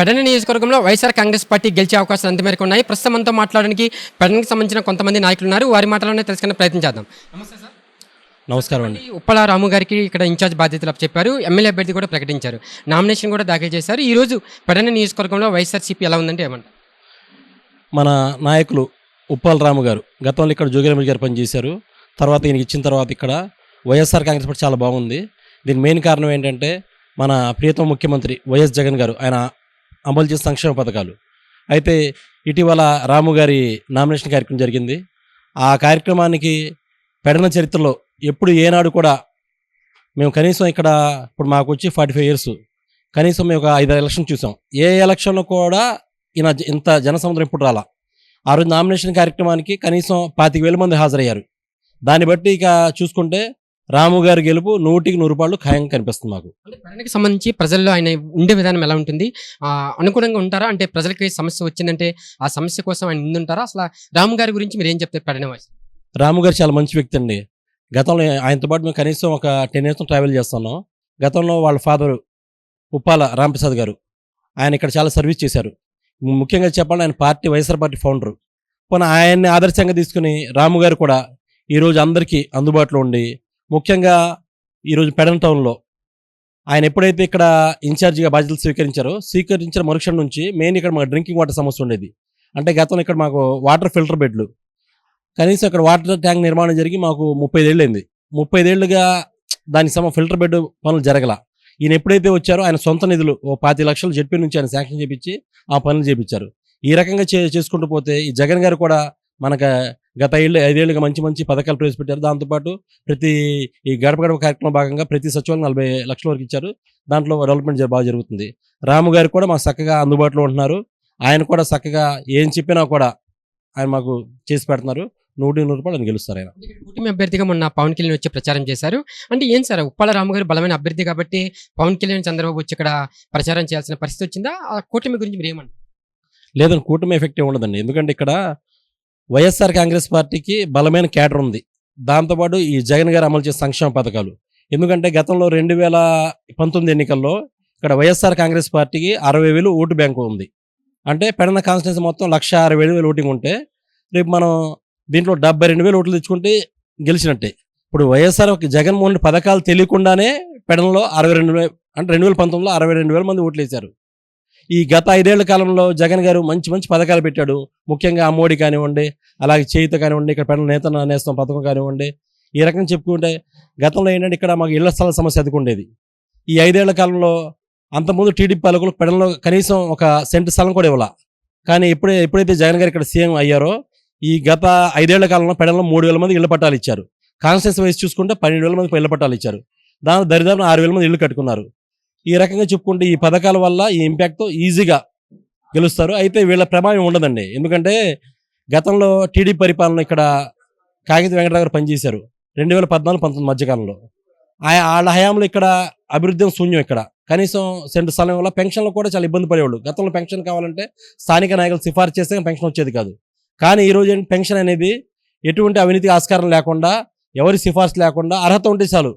పెడన నియోజకవర్గంలో వైఎస్ఆర్ కాంగ్రెస్ పార్టీ గెలిచే అవకాశాలు ఎంత మేరకు ఉన్నాయి. ప్రస్తుతం మనతో మాట్లాడడానికి పెడనకి సంబంధించిన కొంతమంది నాయకులు ఉన్నారు వారి మాటలోనే తెలుసుకునే ప్రయత్నం చేద్దాం. నమస్తే సార్. నమస్కారం అండి. ఉప్పల రాము గారికి ఇక్కడ ఇన్ఛార్జ్ బాధ్యతలు చెప్పారు ఎమ్మెల్యే అభ్యర్థి కూడా ప్రకటించారు. నామినేషన్ కూడా దాఖలు చేశారు. ఈ రోజు పెడన నియోజకవర్గంలో వైఎస్ఆర్సీపీ ఎలా ఉందంటే ఏమంటారు? మన నాయకులు ఉప్పల్ రాము గారు గతంలో ఇక్కడ జోగిరమ్మ గారు పనిచేశారు. తర్వాత ఈయనకి ఇచ్చిన తర్వాత ఇక్కడ వైఎస్ఆర్ కాంగ్రెస్ పార్టీ చాలా బాగుంది. దీని మెయిన్ కారణం ఏంటంటే మన ప్రియతమ ముఖ్యమంత్రి వైఎస్ జగన్ గారు ఆయన అమలు చేసే సంక్షేమ పథకాలు. అయితే ఇటీవల రాము గారి నామినేషన్ కార్యక్రమం జరిగింది. ఆ కార్యక్రమానికి పెడన చరిత్రలో ఎప్పుడు ఏనాడు కూడా మేము కనీసం ఇక్కడ ఇప్పుడు మాకు వచ్చి ఫార్టీ ఫైవ్ ఇయర్స్ కనీసం మేము ఒక ఐదు ఎలక్షన్ చూసాం. ఏ ఎలక్షన్లో కూడా ఈయన ఇంత జనసముద్రం ఇప్పుడు రాలా. ఆ రోజు నామినేషన్ కార్యక్రమానికి కనీసం పాతిక వేల మంది హాజరయ్యారు. దాన్ని బట్టి ఇక చూసుకుంటే రాము గారి గెలుపు నూటికి నూరు రూపాయలు ఖాయంగా కనిపిస్తుంది మాకు. అంటే పెడనకి సంబంధించి ప్రజల్లో ఆయన ఉండే విధానం ఎలా ఉంటుంది? ఆ, అనుగుణంగా ఉంటారా? అంటే ప్రజలకి సమస్య వచ్చిందంటే ఆ సమస్య కోసం ఆయన ముందుంటారా అసలు రాము గారి గురించి మీరు ఏం చెప్తారు వాసి రాము గారు చాలా మంచి వ్యక్తి అండి. గతంలో ఆయనతో పాటు మేము కనీసం ఒక టెన్ ఇయర్స్ ట్రావెల్ చేస్తున్నాం. గతంలో వాళ్ళ ఫాదర్ ఉప్పాల రాంప్రసాద్ గారు ఆయన ఇక్కడ చాలా సర్వీస్ చేశారు. ముఖ్యంగా చెప్పాలంటే ఆయన పార్టీ వైఎస్ఆర్ పార్టీ ఫౌండర్. పోనీ ఆయన్ని ఆదర్శంగా తీసుకుని రాము గారు కూడా ఈరోజు అందరికీ అందుబాటులో ఉండి ముఖ్యంగా ఈరోజు పెడన్ టౌన్లో ఆయన ఎప్పుడైతే ఇక్కడ ఇన్ఛార్జిగా బాధ్యతలు స్వీకరించారో స్వీకరించిన మరుక్షణం నుంచి మెయిన్ ఇక్కడ మాకు డ్రింకింగ్ వాటర్ సమస్య ఉండేది. అంటే గతంలో ఇక్కడ మాకు వాటర్ ఫిల్టర్ బెడ్లు. కనీసం ఇక్కడ వాటర్ ట్యాంక్ నిర్మాణం జరిగి మాకు ముప్పై ఏళ్ళు అయింది ముప్పై ఏళ్ళుగా దానికి సమ ఫిల్టర్ బెడ్ పనులు జరగల. ఈయన ఎప్పుడైతే వచ్చారో ఆయన సొంత నిధులు ఓ పాతి లక్షలు జడ్పీ నుంచి ఆయన శాంక్షన్ చేపించి ఆ పనులు చేపించారు. ఈ రకంగా చే చేసుకుంటూ పోతే ఈ జగన్ గారు కూడా మనకు గత ఏళ్ళు ఐదేళ్ళుగా మంచి మంచి పథకాలు ప్రవేశపెట్టారు. దాంతోపాటు ప్రతి ఈ గడప గడప కార్యక్రమం భాగంగా ప్రతి సచివాలయం నలభై లక్షల వరకు ఇచ్చారు. దాంట్లో డెవలప్మెంట్ బాగా జరుగుతుంది. రాము గారు కూడా మాకు చక్కగా అందుబాటులో ఉంటున్నారు. ఆయన కూడా చక్కగా ఏం చెప్పినా కూడా ఆయన మాకు చేసి పెడుతున్నారు. నూటి నూరు రూపాయలు గెలుస్తారు ఆయన. కూటమి అభ్యర్థిగా మొన్న పవన్ కళ్యాణ్ వచ్చి ప్రచారం చేశారు. అంటే ఏం సార్ ఉప్పాల రాము గారు బలమైన అభ్యర్థి కాబట్టి పవన్ కళ్యాణ్ చంద్రబాబు వచ్చి ఇక్కడ ప్రచారం చేయాల్సిన పరిస్థితి వచ్చిందా? ఆ కూటమి గురించి మీరు ఏమంటారు? లేదని కూటమి ఎఫెక్ట్ ఉండదండి. ఎందుకంటే ఇక్కడ వైఎస్ఆర్ కాంగ్రెస్ పార్టీకి బలమైన కేటర్ ఉంది. దాంతోపాటు ఈ జగన్ గారు అమలు చేసే సంక్షేమ పథకాలు. ఎందుకంటే గతంలో రెండు వేల పంతొమ్మిది ఎన్నికల్లో ఇక్కడ వైఎస్ఆర్ కాంగ్రెస్ పార్టీకి అరవై వేలు ఓటు బ్యాంకు ఉంది. అంటే పెడన కాన్స్టిట్యూన్సీ మొత్తం లక్ష అరవై ఏడు వేలు ఓటింగ్ ఉంటే రేపు మనం దీంట్లో డెబ్బై రెండు వేలు ఓట్లు తెచ్చుకుంటే గెలిచినట్టే. ఇప్పుడు వైఎస్ఆర్ ఒక జగన్మోహన్ పథకాలు తెలియకుండానే పెడనలో అరవై రెండు వేల అంటే రెండు వేల పంతొమ్మిదిలో అరవై రెండు వేల మంది ఓట్లు వేశారు. ఈ గత ఐదేళ్ళ కాలంలో జగన్ గారు మంచి మంచి పథకాలు పెట్టాడు. ముఖ్యంగా అమ్మోడి కానివ్వండి అలాగే చేయిత కానివ్వండి ఇక్కడ పెడల నేత నేస్తాం పథకం కానివ్వండి ఈ రకంగా చెప్పుకుంటే గతంలో ఏంటంటే ఇక్కడ మాకు ఇళ్ళ స్థల సమస్య ఎదుర్కొండేది ఈ ఐదేళ్ళ కాలంలో అంతకుముందు టీడీపీ పాలకులు పెడల్లో కనీసం ఒక సెంటు స్థలం కూడా ఇవ్వాల. కానీ ఎప్పుడే ఎప్పుడైతే జగన్ గారు ఇక్కడ సీఎం అయ్యారో ఈ గత ఐదేళ్ళ కాలంలో పెడల్లో మూడు వేల మంది ఇళ్ళ పట్టాలు ఇచ్చారు. కాన్స్టిట్యూన్స్ వైస్ చూసుకుంటే పన్నెండు వేల మందికి ఇళ్ళ పట్టాలు ఇచ్చారు. దాని దరిదాపు ఆరు వేల మంది ఇల్లు కట్టుకున్నారు. ఈ రకంగా చెప్పుకుంటే ఈ పథకాల వల్ల ఈ ఇంపాక్ట్తో ఈజీగా గెలుస్తారు. అయితే వీళ్ళ ప్రభావం ఉండదండి. ఎందుకంటే గతంలో టీడీ పరిపాలన ఇక్కడ కాగిత వెంకటరావు గారు పనిచేశారు. రెండు వేల పద్నాలుగు పంతొమ్మిది మధ్యకాలంలో. ఆయన వాళ్ళ హయాంలో ఇక్కడ అభివృద్ధి శూన్యం ఇక్కడ. కనీసం సెంటు స్థలం వల్ల పెన్షన్లు కూడా చాలా ఇబ్బంది పడేవాళ్ళు. గతంలో పెన్షన్ కావాలంటే స్థానిక నాయకులు సిఫార్సు చేస్తే పెన్షన్ వచ్చేది కాదు. కానీ ఈ రోజు పెన్షన్ అనేది ఎటువంటి అవినీతి ఆస్కారం లేకుండా ఎవరి సిఫార్సు లేకుండా అర్హత ఉంటే చాలు.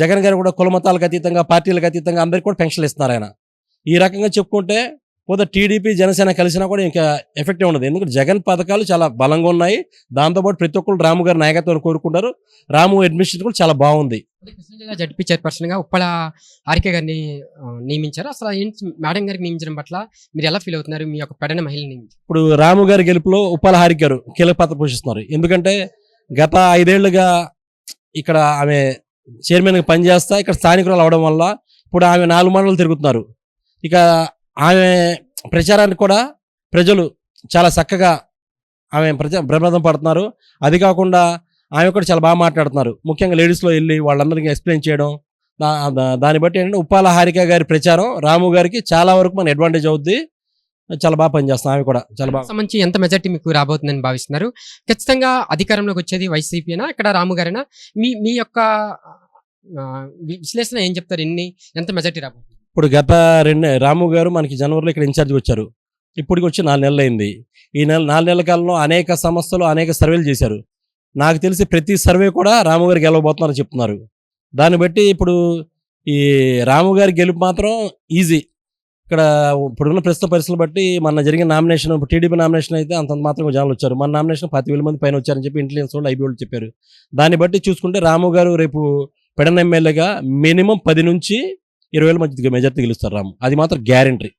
జగన్ గారు కూడా కుల మతాలకు అతీతంగా పార్టీలకు అతీతంగా అందరికీ కూడా పెన్షన్లు ఇస్తున్నారు ఆయన. ఈ రకంగా చెప్పుకుంటే పోతే టీడీపీ జనసేన కలిసినా కూడా ఇంకా ఎఫెక్ట్ ఉండదు. ఎందుకంటే జగన్ పథకాలు చాలా బలంగా ఉన్నాయి. దాంతోపాటు ప్రతి ఒక్కరు రాము గారి నాయకత్వాన్ని కోరుకుంటారు. రాము అడ్మినిస్ట్రేషన్ కూడా చాలా బాగుంది. జడ్పీ చైర్పర్సన్గా ఉప్పల ఆర్కే గారిని నియమించారు. అసలు మేడం గారికి నియమించడం పట్ల మీరు ఎలా ఫీల్ అవుతున్నారు? మీ యొక్క పెడన మహిళని ఇప్పుడు రాము గారి గెలుపులో ఉప్పాల హారిక్ గారు కీలక పాత్ర పోషిస్తున్నారు. ఎందుకంటే గత ఐదేళ్ళుగా ఇక్కడ ఆమె చైర్మన్గా పనిచేస్తా ఇక్కడ స్థానికురాలు అవడం వల్ల ఇప్పుడు ఆమె నాలుగు మండలు తిరుగుతున్నారు. ఇక ఆమె ప్రచారానికి కూడా ప్రజలు చాలా చక్కగా ఆమె ప్రజ బ్రహ్మదం పడుతున్నారు. అది కాకుండా ఆమె కూడా చాలా బాగా మాట్లాడుతున్నారు. ముఖ్యంగా లేడీస్లో వెళ్ళి వాళ్ళందరికీ ఎక్స్ప్లెయిన్ చేయడం దాన్ని బట్టి ఏంటంటే ఉప్పాల హారిక గారి ప్రచారం రాము గారికి చాలా వరకు మన అడ్వాంటేజ్ అవుద్ది. చాలా బాగా పనిచేస్తాం ఆమె కూడా చాలా బాగా సంబంధించి ఎంత మెజార్టీ మీకు రాబోతుందని భావిస్తున్నారు? ఖచ్చితంగా అధికారంలోకి వచ్చేది వైసీపీనా ఇక్కడ రాము గారేనా? మీ మీ యొక్క ఆ, విశ్లేషణ ఏం చెప్తారు? ఎన్ని ఎంత మెజార్టీ రాబోతుంది? ఇప్పుడు గత రెండు రాము గారు మనకి జనవరిలో ఇక్కడ ఇన్ఛార్జ్ వచ్చారు. ఇప్పటికి వచ్చి నాలుగు నెలలు అయింది. ఈ నెల నాలుగు నెలల కాలంలో అనేక సంస్థలు అనేక సర్వేలు చేశారు. నాకు తెలిసి ప్రతి సర్వే కూడా రాము గారు గెలవబోతున్నారని చెప్తున్నారు. దాన్ని బట్టి ఇప్పుడు ఈ రాము గారి గెలుపు మాత్రం ఈజీ. ఇక్కడ ఇప్పుడున్న ప్రస్తుత పరిస్థితులు బట్టి మన జరిగిన నామినేషన్ ఇప్పుడు టీడీపీ నామినేషన్ అయితే అంత మాత్రం జనాలు వచ్చారు. మన నామినేషన్ పది వేల మంది పైన వచ్చారని చెప్పి ఇంటెలిజెన్స్ వాళ్ళు ఐబీ వాళ్ళు చెప్పారు. దాన్ని బట్టి చూసుకుంటే రాము గారు రేపు పెడన ఎమ్మెల్యేగా మినిమం పది నుంచి ఇరవై వేల మధ్య మెజార్టీ గెలుస్తారు రాము. అది మాత్రం గ్యారంటీ.